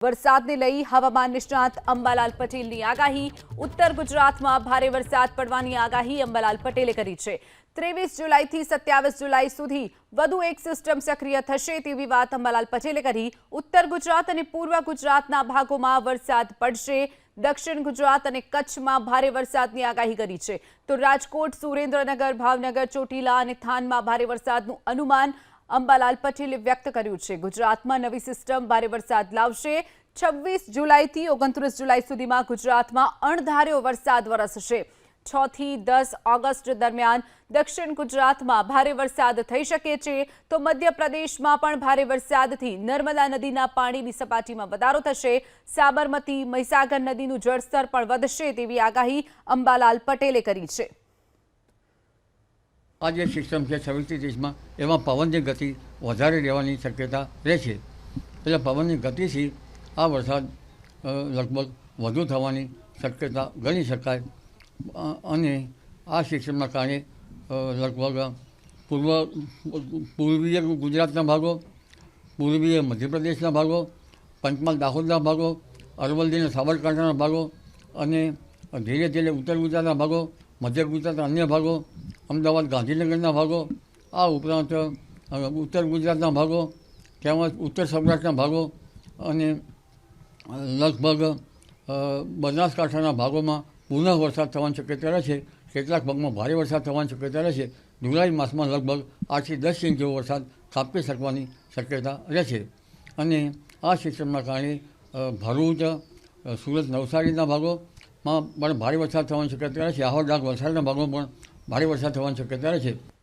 વરસાદને લઈ હવામાન નિષ્ણાત અંબાલાલ પટેલની આગાહી. ઉત્તર ગુજરાતમાં ભારે વરસાદ પડવાની આગાહી અંબાલાલ પટેલે કરી છે. ત્રેવીસ જુલાઈથી સત્યાવીસ જુલાઈ સુધી વધુ એક સિસ્ટમ સક્રિય થશે તેવી વાત અંબાલાલ પટેલે કરી. ઉત્તર ગુજરાત અને પૂર્વ ગુજરાતના ભાગોમાં વરસાદ પડશે. દક્ષિણ ગુજરાત અને કચ્છમાં ભારે વરસાદની આગાહી કરી છે. તો રાજકોટ, સુરેન્દ્રનગર, ભાવનગર, ચોટીલા અને થાનમાં ભારે વરસાદનું અનુમાન અંબાલાલ પટેલે વ્યક્ત કર્યું છે. ગુજરાતમાં નવી સિસ્ટમ ભારે વરસાદ લાવશે. છવ્વીસ જુલાઈથી ઓગણત્રીસ જુલાઈ સુધીમાં ગુજરાતમાં અણધાર્યો વરસાદ વરસશે. છ થી દસ ઓગસ્ટ દરમિયાન દક્ષિણ ગુજરાતમાં ભારે વરસાદ થઈ શકે છે. તો મધ્યપ્રદેશમાં પણ ભારે વરસાદથી નર્મદા નદીના પાણીની સપાટીમાં વધારો થશે. સાબરમતી, મહીસાગર નદીનું જળસ્તર પણ વધશે તેવી આગાહી અંબાલાલ પટેલે કરી છે. આ જે સિસ્ટમ છે ત્રીસમાં, એમાં પવનની ગતિ વધારે રહેવાની શક્યતા રહે છે. એટલે પવનની ગતિથી આ વરસાદ લગભગ વધુ થવાની શક્યતા ગણી શકાય. અને આ સિસ્ટમના કારણે લગભગ પૂર્વ, પૂર્વીય ગુજરાતના ભાગો, પૂર્વીય મધ્યપ્રદેશના ભાગો, પંચમહાલ દાહોદના ભાગો, અરવલ્લી અને સાબરકાંઠાના ભાગો અને ધીરે ધીરે ઉત્તર ગુજરાતના ભાગો, મધ્ય ગુજરાતના અન્ય ભાગો અમદાવાદ ગાંધીનગરના ભાગો, આ ઉપરાંત ઉત્તર ગુજરાતના ભાગો, તેમજ ઉત્તર સૌરાષ્ટ્રના ભાગો અને લગભગ બનાસકાંઠાના ભાગોમાં પુનઃ વરસાદ થવાની શક્યતા રહે છે. કેટલાક ભાગમાં ભારે વરસાદ થવાની શક્યતા રહે છે. જુલાઈ માસમાં લગભગ આઠથી દસ ઇંચ જેવો વરસાદ ખાબકી શકવાની શક્યતા રહે છે અને આ સિસ્ટમના કારણે ભરૂચ સુરત નવસારીના ભાગોમાં પણ ભારે વરસાદ થવાની શક્યતા રહે છે. આહોર ડાંગ વલસાડના ભાગોમાં પણ ભારે વરસાદ થવાની શક્યતા રહે છે.